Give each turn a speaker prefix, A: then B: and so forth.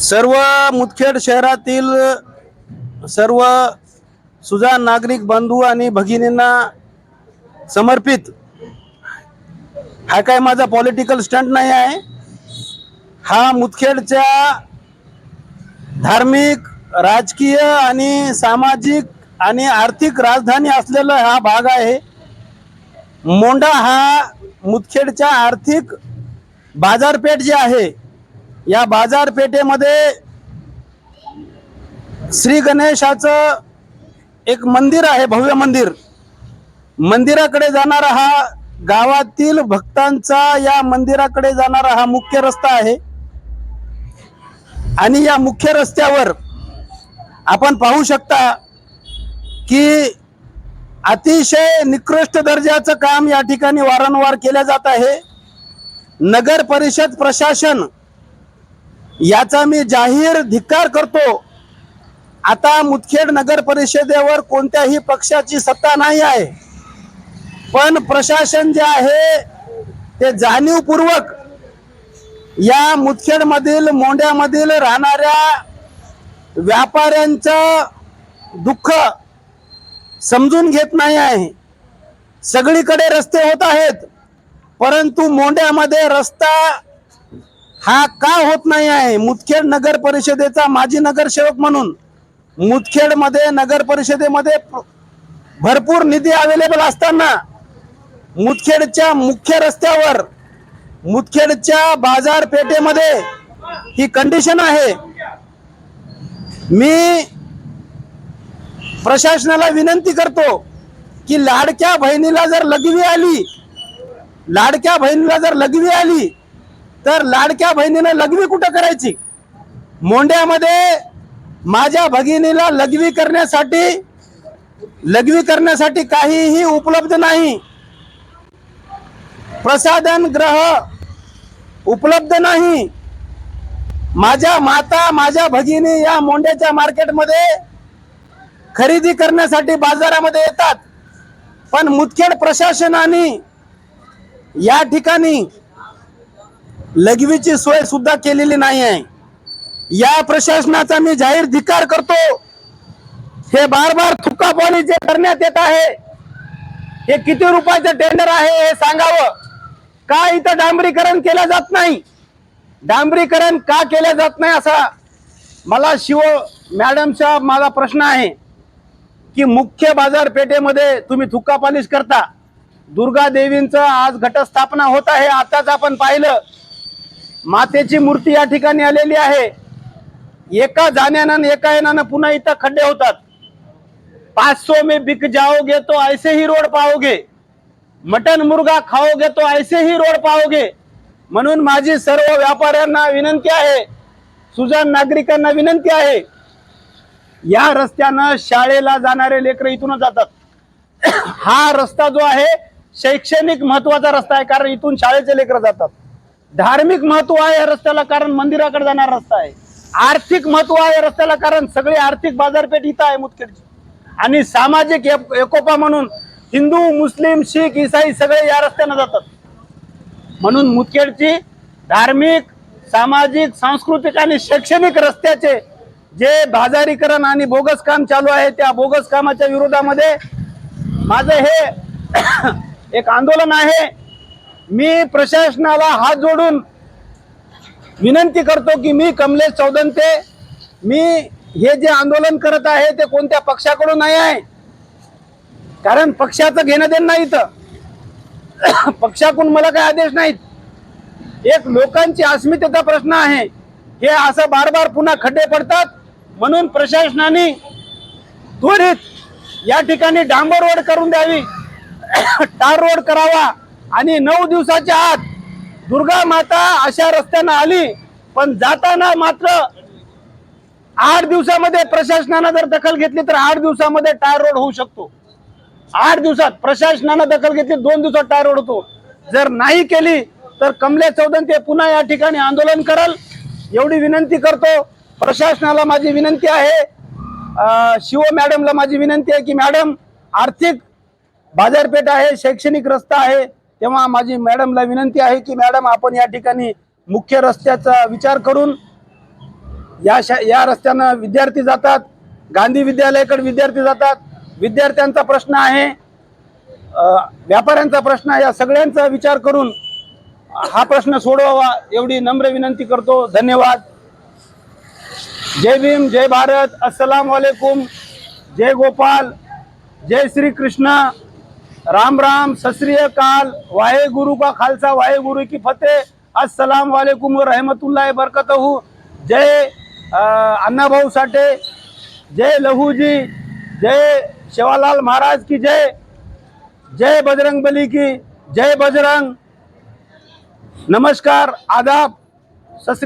A: सर्व मुदखेड शहरातील सर्व सुजाण नागरिक बंधू आणि भगिनींना समर्पित हा काय माझा पॉलिटिकल स्टंट नाही आहे. हा मुदखेडच्या धार्मिक राजकीय आणि सामाजिक आणि आर्थिक राजधानी असलेला हा भाग आहे. मोंडा हा मुदखेडच्या आर्थिक बाजारपेठ जी आहे या बाजारपेठेमध्ये श्री गणेशाचं एक मंदिर आहे भव्य मंदिर. मंदिराकडे जाणारा हा गावातील भक्तांचा या मंदिराकडे जाणारा हा मुख्य रस्ता आहे. आणि या मुख्य रस्त्यावर आपण पाहू शकता की अतिशय निकृष्ट दर्जाचं काम या ठिकाणी वारंवार केलं जात आहे. नगर परिषद प्रशासन याचा मी जाहीर धिक्कार करतो. आता मुदखेड नगर परिषदेवर कोणत्याही पक्षाची सत्ता नाही आहे. पण प्रशासन जे आहे ते जाणीवपूर्वक या मुदखेडमधील मोंड्यामधील राहणाऱ्या व्यापाऱ्यांचं दुःख समजून घेत नाही आहे. सगळीकडे रस्ते होत आहेत परंतु मोंड्यामध्ये रस्ता हा का होत नाही आहे? मुदखेड नगर परिषदेचा माजी नगरसेवक म्हणून मुदखेडमध्ये नगर परिषदेमध्ये भरपूर निधी अवेलेबल असताना मुदखेडच्या मुख्य रस्त्यावर मुदखेडच्या बाजारपेठेमध्ये ही कंडिशन आहे. मी प्रशासनाला विनंती करतो की लाडक्या बहिणीला जर लघवी आली लाडक्या बहिणीला जर लघवी आली तर लाडक्या बहिणीनं लघवी कुठं करायची? मोंड्यामध्ये माझ्या भगिनीला लघवी करण्यासाठी लघवी करण्यासाठी काहीही उपलब्ध नाही. प्रसाधन ग्रह उपलब्ध नाही. माझ्या माता माझ्या भगिनी या मोंड्याच्या मार्केटमध्ये खरेदी करण्यासाठी बाजारामध्ये येतात. पण मुदखेड प्रशासनाने या ठिकाणी लघवीची सोय सुद्धा केलेली नाही आहे. या प्रशासनाचा मी जाहीर धिकार करतो. हे बार बार थुकापाणी जे करण्यात येत आहे हे किती रुपयाचं टेंडर आहे हे सांगावं? का इथं डांबरीकरण केलं जात नाही? डांबरीकरण का केलं जात नाही असा मला शिव मॅडमचा माझा प्रश्न आहे की मुख्य बाजारपेठेमध्ये तुम्ही थुक्कापालिश करता. दुर्गा देवींचं आज घटस्थापना होत आहे आताच आपण पाहिलं. मातेची मूर्ती या ठिकाणी आलेली आहे. एका जाण्यानं एका येण्यानं पुन्हा इथं खड्डे होतात. पाच सो मे बिक जाओगे तो ऐसे ही रोड पाओगे. मटन मुर्गा खाओगे तो ऐसे ही रोड पाओगे. म्हणून माझी सर्व व्यापाऱ्यांना विनंती आहे. सुजाण नागरिकांना विनंती आहे. या रस्त्यानं शाळेला जाणारे लेकर इथूनच जातात. हा रस्ता जो आहे शैक्षणिक महत्त्वाचा रस्ता आहे कारण इथून शाळेचे लेकर जातात. धार्मिक महत्त्व आहे या रस्त्याला कारण मंदिराकडे जाणारा रस्ता आहे. आर्थिक महत्त्व आहे या रस्त्याला कारण सगळी आर्थिक बाजारपेठ इथं आहे मुदखेडची. आणि सामाजिक एकोपा म्हणून हिंदू मुस्लिम शीख इसाई सगळे या रस्त्यानं जातात. म्हणून मुदखेडची धार्मिक सामाजिक सांस्कृतिक आणि शैक्षणिक रस्त्याचे जे बाजारीकरण आणि बोगस काम चालू आहे त्या बोगस कामाच्या विरोधामध्ये माझं हे एक आंदोलन आहे. मी प्रशासनाला हात जोडून विनंती करतो की मी कमलेश चौदंते मी हे जे आंदोलन करत आहे ते कोणत्या पक्षाकडून नाही आहे. कारण पक्षाचं घेणं देणं नाही इथं. पक्षाकडून मला काही आदेश नाहीत. एक लोकांची अस्मितेचा प्रश्न आहे. हे असं बार बार पुन्हा खड्डे पडतात. म्हणून प्रशासनाने त्वरित या ठिकाणी डांबर रोड करून द्यावी. टार रोड करावा. आणि नऊ दिवसाच्या आत दुर्गा माता अशा रस्त्यानं आली पण जाताना मात्र आठ दिवसामध्ये प्रशासनानं जर दखल घेतली तर आठ दिवसामध्ये टायर रोड होऊ शकतो. आठ दिवसात प्रशासनानं दखल घेतली दोन दिवसात टायर रोड होतो. जर नाही केली तर कमले चौधन ते पुन्हा या ठिकाणी आंदोलन करल. एवढी विनंती करतो. प्रशासनाला माझी विनंती आहे. शिव मॅडमला माझी विनंती आहे की मॅडम आर्थिक बाजारपेठ आहे शैक्षणिक रस्ता आहे. तेव्हा माझी मॅडमला विनंती आहे की मॅडम आपण या ठिकाणी मुख्य रस्त्याचा विचार करून या शा या रस्त्यानं विद्यार्थी जातात गांधी विद्यालयाकडे विद्यार्थी जातात. विद्यार्थ्यांचा प्रश्न आहे व्यापाऱ्यांचा प्रश्न आहे या सगळ्यांचा विचार करून हा प्रश्न सोडवावा एवढी नम्र विनंती करतो. धन्यवाद. जय भीम जय भारत. अस्सलाम वालेकुम जय गोपाल. जय श्री कृष्ण राम राम सत काल वाहे गुरु का खालसा वाहे गुरु की फतेह। अस्सलाम वालेकुम रहमतुल्लाह बरकतहू। जय अण्णाभाऊ साठे। जय लहूजी। जय शेवालाल महाराज की जय। जय बजरंग बली की जय बजरंग। नमस्कार आदाब। सत